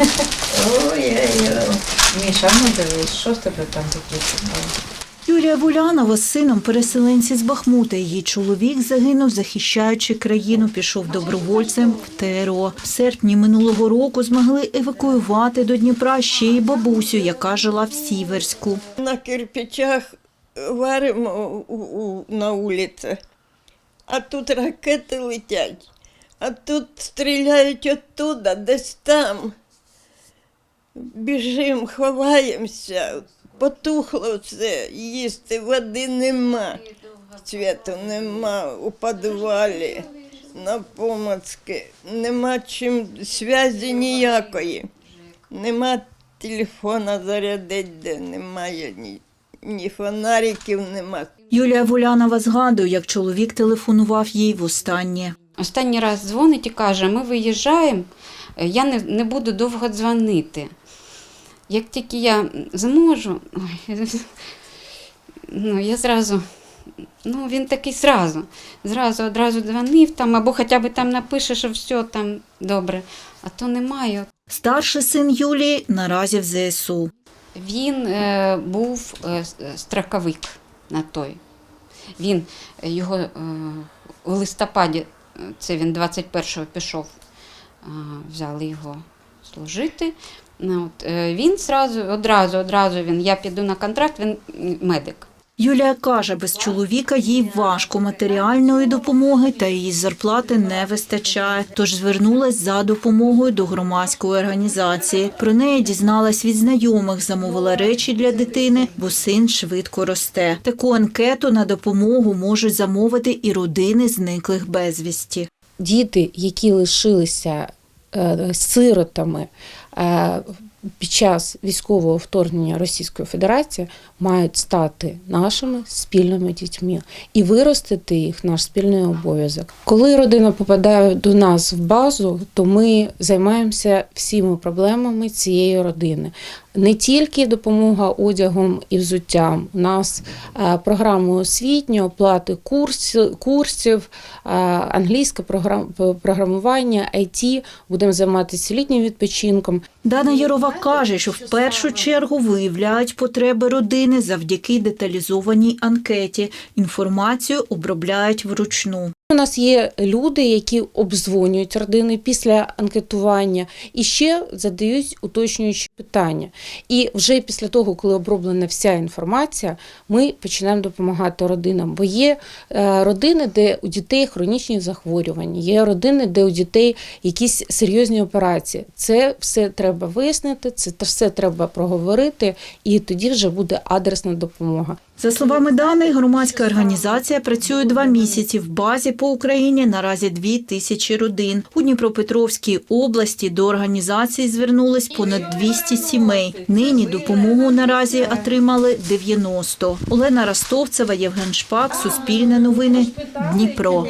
Ой-ой-ой. Міша, ну дивись, що в тебе там таке цікаве? Юлія Булянова з сином переселенці з Бахмута. Її чоловік загинув, захищаючи країну, пішов добровольцем в ТРО. В серпні минулого року змогли евакуювати до Дніпра ще й бабусю, яка жила в Сіверську. На кирпичах варимо у, у, на вулиці, а тут ракети летять, а тут стріляють оттуда, десь там. Біжимо, ховаємося, потухло все, їсти, води нема, світу нема у підвалі, на помацки, нема чим, зв'язі ніякої. Нема телефона зарядити, де немає ні, ні фонариків, нема. Юлія Вулянова згадує, як чоловік телефонував їй востаннє. Останній раз дзвонить і каже, ми виїжджаємо, я не, не буду довго дзвонити. Як тільки я зможу, ой, ну, я зразу, ну він такий зразу, зразу одразу дзвонив там, або хоча б там напише, що все там добре, а то немає. Старший син Юлії наразі в ЗСУ. Він е, був е, с- на той. Він е, його е, у листопаді, е, це він 21-го пішов, е, взяли його служити. Ну, От, е, він сразу, одразу, одразу він, я піду на контракт, він медик. Юлія каже, без чоловіка їй важко матеріальної допомоги та її зарплати не вистачає. Тож звернулась за допомогою до громадської організації. Про неї дізналась від знайомих, замовила речі для дитини, бо син швидко росте. Таку анкету на допомогу можуть замовити і родини зниклих безвісті. діти, які лишилися сиротами. Е, під час військового вторгнення Російської Федерації, мають стати нашими спільними дітьми і виростити їх наш спільний обов'язок. Коли родина попадає до нас в базу, то ми займаємося всіма проблемами цієї родини. Не тільки допомога одягом і взуттям. У нас е, програми освітні, оплати курсів, е, англійське програм, програмування, IT. Будемо займатися літнім відпочинком. Дана Ярова каже, що в першу чергу виявляють потреби родини завдяки деталізованій анкеті. Інформацію обробляють вручну. У нас є люди, які обдзвонюють родини після анкетування і ще задають уточнюючі питання. І вже після того, коли оброблена вся інформація, ми починаємо допомагати родинам. Бо є е, родини, де у дітей хронічні захворювання, є родини, де у дітей якісь серйозні операції. Це все треба вияснити, це все треба проговорити, і тоді вже буде адресна допомога. За словами даних, громадська організація працює два місяці. В базі по Україні наразі дві тисячі родин. У Дніпропетровській області до організації звернулись понад 200 сімей. Нині допомогу наразі отримали 90. Олена Ростовцева, Євген Шпак, Суспільне новини, Дніпро.